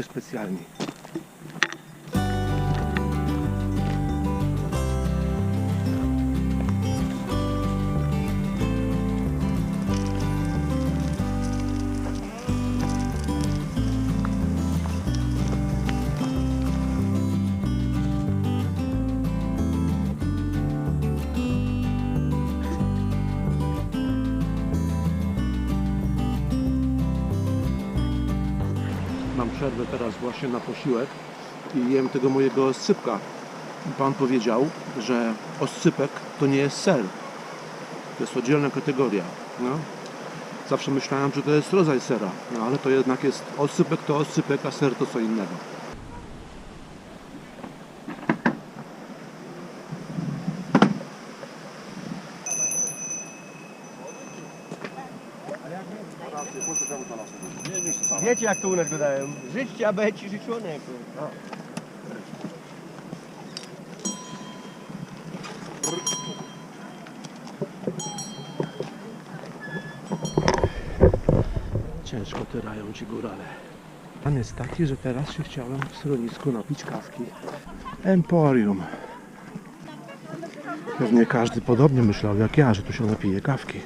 filmie goście specjalni. Przerwę teraz właśnie na posiłek i jem tego mojego oscypka. Pan powiedział, że oscypek to nie jest ser. To jest oddzielna kategoria. No. Zawsze myślałem, że to jest rodzaj sera, no ale to jednak jest oscypek to oscypek, a ser to co innego. Wiecie jak to u nas gadają? Życzcie, aby ci życzone. kurwa. Ciężko tyrają ci górale. Pan jest taki, że teraz się chciałem w schronisku napić kawki. Emporium. Pewnie każdy podobnie myślał jak ja, że tu się napije kawki.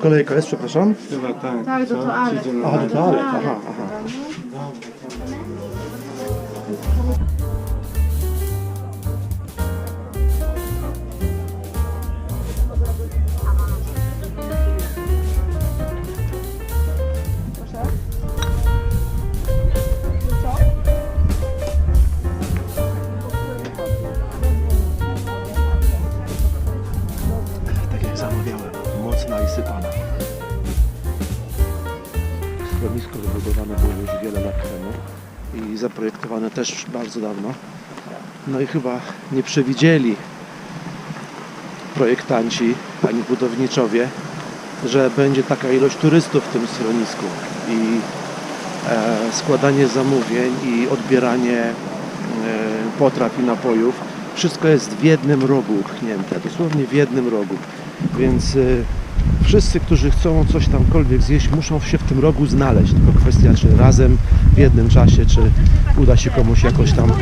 Kolejka jest, przepraszam. Chyba tak. Tak, do Co? toalet. Idzie na Aha, do toalet. Aha, aha. Zamawiałem, mocna i sypana. Schronisko wybudowane było już wiele lat temu i zaprojektowane też bardzo dawno. No i chyba nie przewidzieli projektanci ani budowniczowie, że będzie taka ilość turystów w tym schronisku i e, składanie zamówień i odbieranie e, potraw i napojów. Wszystko jest w jednym rogu upchnięte, dosłownie w jednym rogu. Więc e, wszyscy, którzy chcą coś tamkolwiek zjeść, muszą się w tym rogu znaleźć. Tylko kwestia, czy razem, w jednym czasie, czy uda się komuś jakoś tam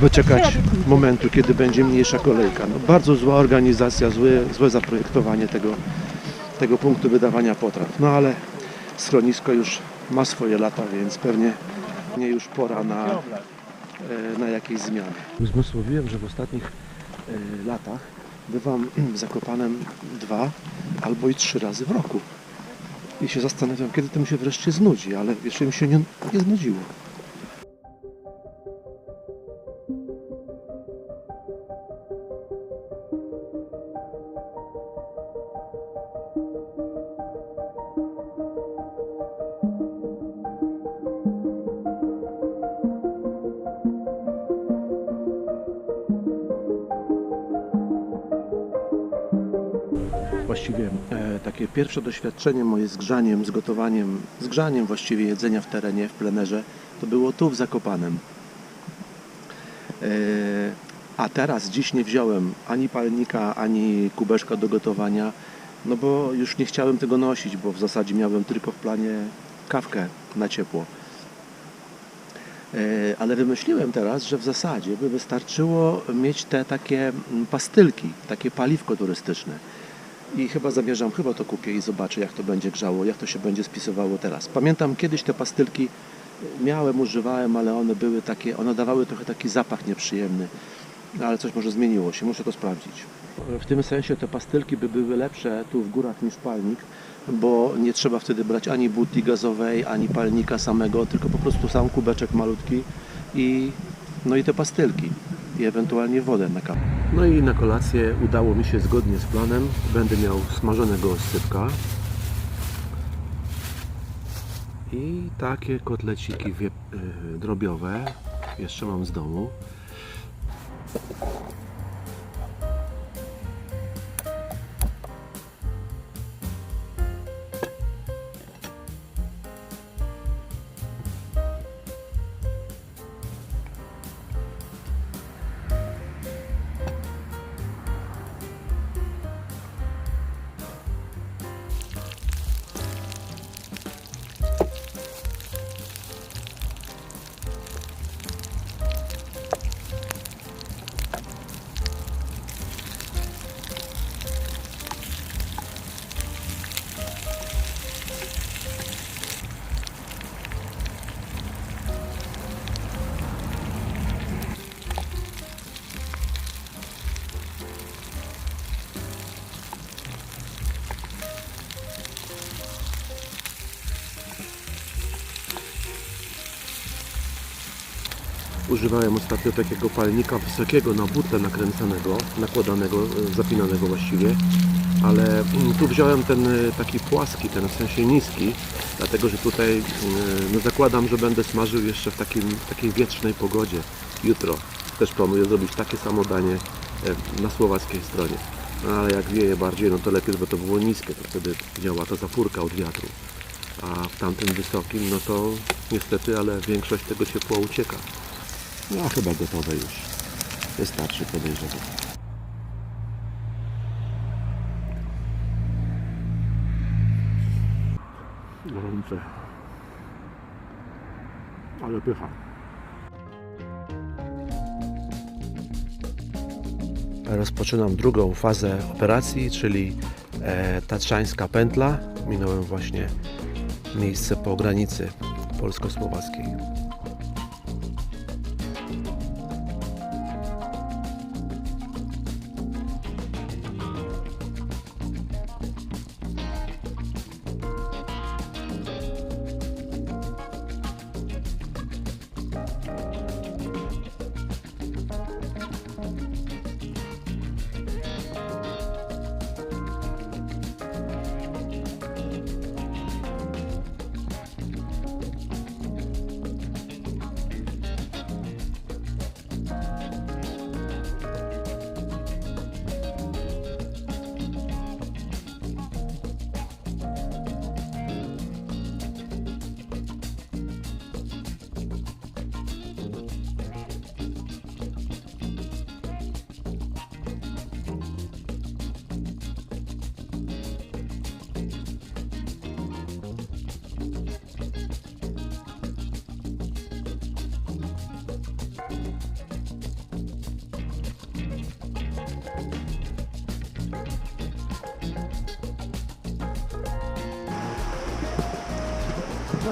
wyczekać momentu, kiedy będzie mniejsza kolejka. No, bardzo zła organizacja, złe, złe zaprojektowanie tego, tego punktu wydawania potraw. No ale schronisko już ma swoje lata, więc pewnie nie już pora na, e, na jakieś zmiany. Uzmysłowiłem, że w ostatnich e, latach bywam w Zakopanem dwa albo i trzy razy w roku. I się zastanawiam, kiedy to mi się wreszcie znudzi, ale jeszcze mi się nie, nie znudziło. Pierwsze doświadczenie moje z grzaniem, z gotowaniem, z grzaniem właściwie jedzenia w terenie, w plenerze, to było tu w Zakopanem. E, a teraz, dziś nie wziąłem ani palnika, ani kubeczka do gotowania, no bo już nie chciałem tego nosić, bo w zasadzie miałem tylko w planie kawkę na ciepło. E, Ale wymyśliłem teraz, że w zasadzie by wystarczyło mieć te takie pastylki, takie paliwko turystyczne. I chyba zamierzam, chyba to kupię i zobaczę jak to będzie grzało, jak to się będzie spisywało teraz. Pamiętam kiedyś te pastylki miałem, używałem, ale one były takie, one dawały trochę taki zapach nieprzyjemny. No, ale coś może zmieniło się, muszę to sprawdzić. W tym sensie te pastylki by były lepsze tu w górach niż palnik, bo nie trzeba wtedy brać ani buty gazowej, ani palnika samego, tylko po prostu sam kubeczek malutki i no i te pastylki i ewentualnie wodę na kawę. No i na kolację udało mi się zgodnie z planem. Będę miał smażonego oscypka i takie kotleciki y, drobiowe. Jeszcze mam z domu. Używałem ostatnio takiego palnika wysokiego na butę nakręcanego, nakładanego, e, zapinanego właściwie. Ale mm, tu wziąłem ten e, taki płaski, ten w sensie niski, dlatego że tutaj e, no zakładam, że będę smażył jeszcze w, takim, w takiej wietrznej pogodzie jutro. Też planuję zrobić takie samo danie na słowackiej stronie. No ale jak wieje bardziej, no to lepiej, żeby to było niskie, to wtedy działa ta zapórka od wiatru. A w tamtym wysokim, no to niestety, ale większość tego ciepła ucieka. No chyba gotowe już. Wystarczy podejrzewam. Gorące. Ale pycha. Rozpoczynam drugą fazę operacji, czyli e, tatrzańska pętla. Minąłem właśnie miejsce po granicy polsko-słowackiej.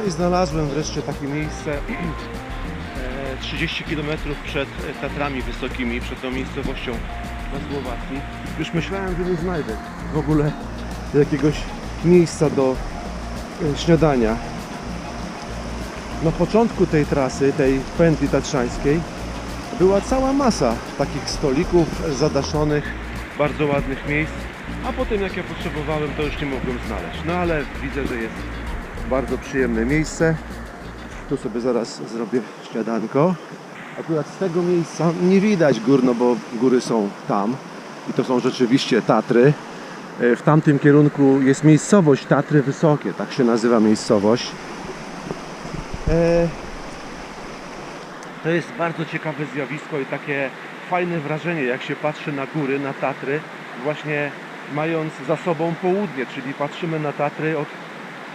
I znalazłem wreszcie takie miejsce e, 30 km przed e, Tatrami Wysokimi, przed tą miejscowością na Słowacji. Już myślałem, że nie znajdę w ogóle jakiegoś miejsca do e, śniadania. Na początku tej trasy, tej pętli tatrzańskiej była cała masa takich stolików zadaszonych, bardzo ładnych miejsc, a potem jak ja potrzebowałem, to już nie mogłem znaleźć. No ale widzę, że jest bardzo przyjemne miejsce. Tu sobie zaraz zrobię śniadanko. Akurat z tego miejsca nie widać gór, no bo góry są tam i to są rzeczywiście Tatry. E, W tamtym kierunku jest miejscowość Tatry Wysokie, tak się nazywa miejscowość. E, To jest bardzo ciekawe zjawisko i takie fajne wrażenie, jak się patrzy na góry, na Tatry, właśnie mając za sobą południe, czyli patrzymy na Tatry od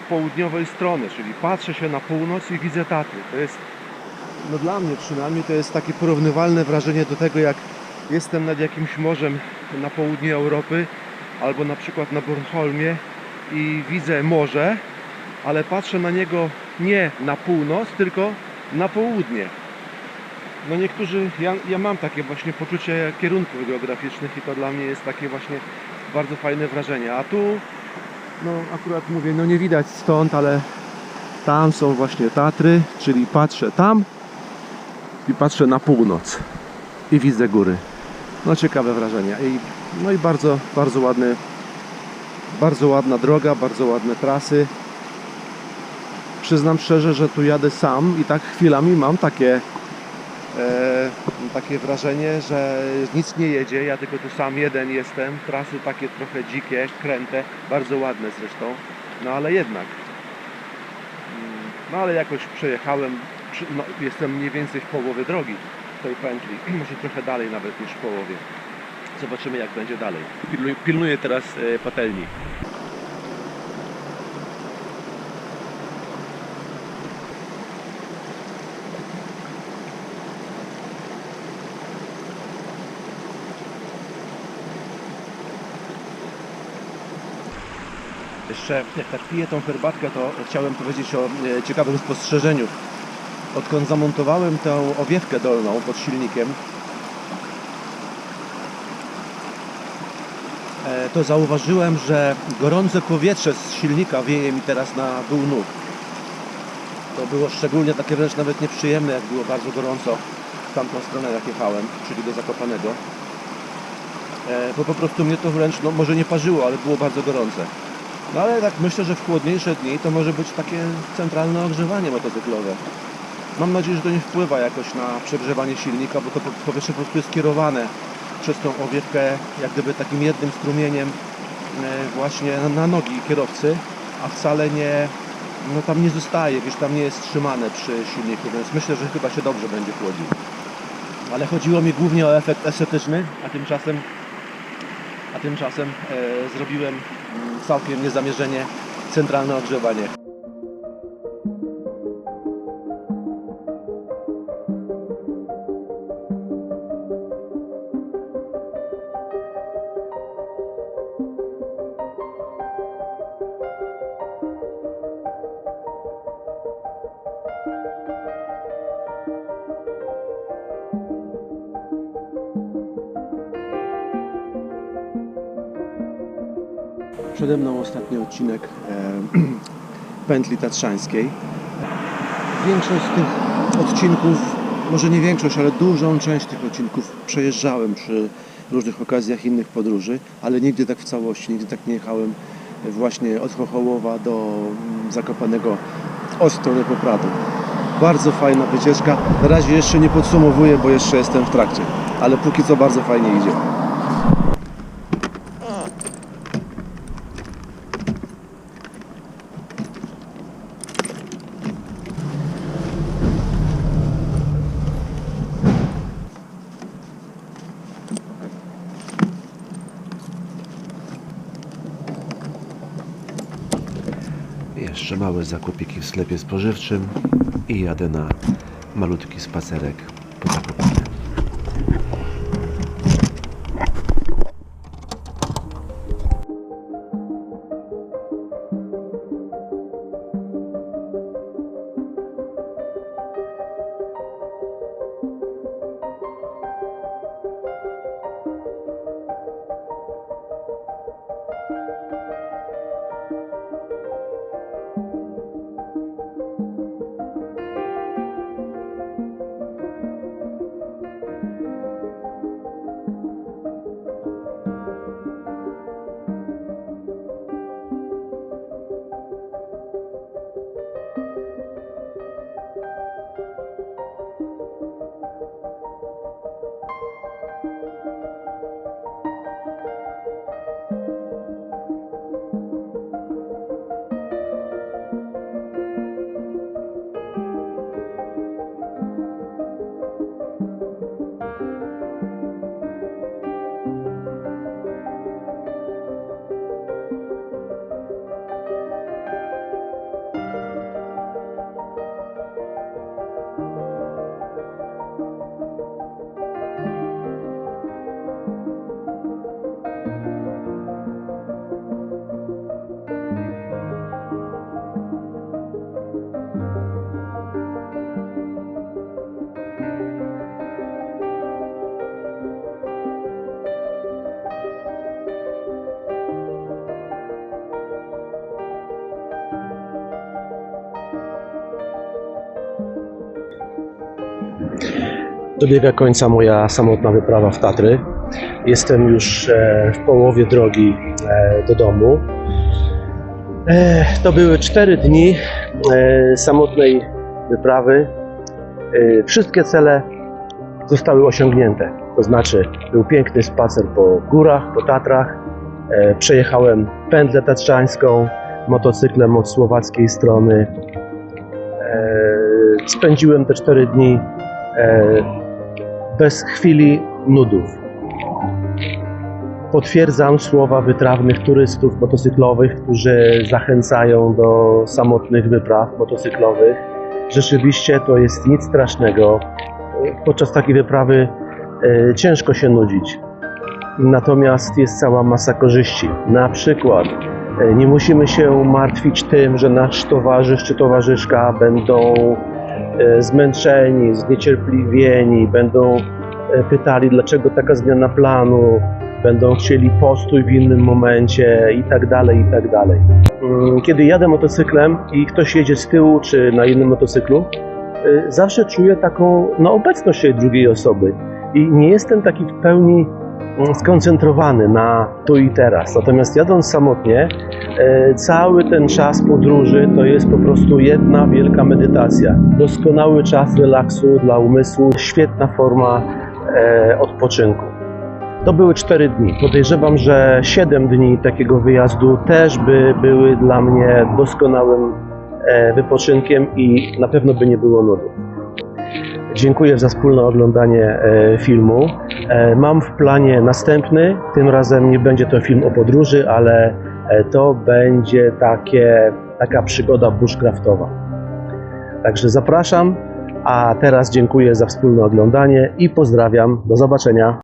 południowej strony, czyli patrzę się na północ i widzę Tatry. To jest, no dla mnie przynajmniej, to jest takie porównywalne wrażenie do tego, jak jestem nad jakimś morzem na południu Europy, albo na przykład na Bornholmie i widzę morze, ale patrzę na niego nie na północ, tylko na południe. No niektórzy, ja, ja mam takie właśnie poczucie kierunków geograficznych i to dla mnie jest takie właśnie bardzo fajne wrażenie. A tu, no akurat mówię, no nie widać stąd, ale tam są właśnie Tatry, czyli patrzę tam i patrzę na północ i widzę góry. No ciekawe wrażenia. I, no i bardzo, bardzo ładny, bardzo ładna droga, bardzo ładne trasy. Przyznam szczerze, że tu jadę sam i tak chwilami mam takie takie wrażenie, że nic nie jedzie, ja tylko tu sam jeden jestem, trasy takie trochę dzikie, kręte, bardzo ładne zresztą, no ale jednak. Mm, No ale jakoś przejechałem, no, jestem mniej więcej w połowie drogi tej pętli, może trochę dalej nawet niż w połowie. Zobaczymy jak będzie dalej. Pilnuję, pilnuję teraz e, patelni. Jeszcze jak tak piję tą herbatkę, to chciałem powiedzieć o e, ciekawym spostrzeżeniu. Odkąd zamontowałem tę owiewkę dolną pod silnikiem, e, to zauważyłem, że gorące powietrze z silnika wieje mi teraz na dół nóg. To było szczególnie takie wręcz nawet nieprzyjemne, jak było bardzo gorąco w tamtą stronę jak jechałem, czyli do Zakopanego. E, bo po prostu mnie to wręcz, no może nie parzyło, ale było bardzo gorące. No ale tak myślę, że w chłodniejsze dni to może być takie centralne ogrzewanie motocyklowe. Mam nadzieję, że to nie wpływa jakoś na przegrzewanie silnika, bo to po- powietrze po prostu jest kierowane przez tą owiewkę jak gdyby takim jednym strumieniem e, właśnie na nogi kierowcy, a wcale nie, no tam nie zostaje, wiesz, tam nie jest trzymane przy silniku, więc myślę, że chyba się dobrze będzie chłodził. Ale chodziło mi głównie o efekt estetyczny, a tymczasem, a tymczasem e, zrobiłem całkiem niezamierzenie centralne ogrzewanie. Przede mną ostatni odcinek e, pętli tatrzańskiej. Większość z tych odcinków, może nie większość, ale dużą część tych odcinków przejeżdżałem przy różnych okazjach innych podróży, ale nigdy tak w całości, nigdy tak nie jechałem właśnie od Chochołowa do mm, Zakopanego od strony. Bardzo fajna wycieczka. Na razie jeszcze nie podsumowuję, bo jeszcze jestem w trakcie, ale póki co bardzo fajnie idzie. Jeszcze małe zakupiki w sklepie spożywczym i jadę na malutki spacerek Dobiega końca moja samotna wyprawa w Tatry. Jestem już e, w połowie drogi e, do domu. E, To były cztery dni samotnej wyprawy. Wszystkie cele zostały osiągnięte. To znaczy, był piękny spacer po górach, po Tatrach. Przejechałem pętlę tatrzańską motocyklem od słowackiej strony. Spędziłem te cztery dni bez chwili nudów. Potwierdzam słowa wytrawnych turystów motocyklowych, którzy zachęcają do samotnych wypraw motocyklowych. Rzeczywiście to jest nic strasznego. Podczas takiej wyprawy e, ciężko się nudzić. Natomiast jest cała masa korzyści. Na przykład e, nie musimy się martwić tym, że nasz towarzysz czy towarzyszka będą zmęczeni, zniecierpliwieni, będą e, pytali, dlaczego taka zmiana planu, będą chcieli postój w innym momencie i tak dalej, i tak dalej. Mm, Kiedy jadę motocyklem i ktoś jedzie z tyłu czy na innym motocyklu, y, zawsze czuję taką no, obecność tej drugiej osoby i nie jestem taki w pełni skoncentrowany na tu i teraz. Natomiast jadąc samotnie, e, cały ten czas podróży to jest po prostu jedna wielka medytacja. Doskonały czas relaksu dla umysłu, świetna forma e, odpoczynku. To były cztery dni. Podejrzewam, że siedem dni takiego wyjazdu też by były dla mnie doskonałym e, wypoczynkiem i na pewno by nie było nudów. Dziękuję za wspólne oglądanie e, filmu. E, Mam w planie następny. Tym razem nie będzie to film o podróży, ale e, to będzie takie, taka przygoda bushcraftowa. Także zapraszam, a teraz dziękuję za wspólne oglądanie i pozdrawiam. Do zobaczenia.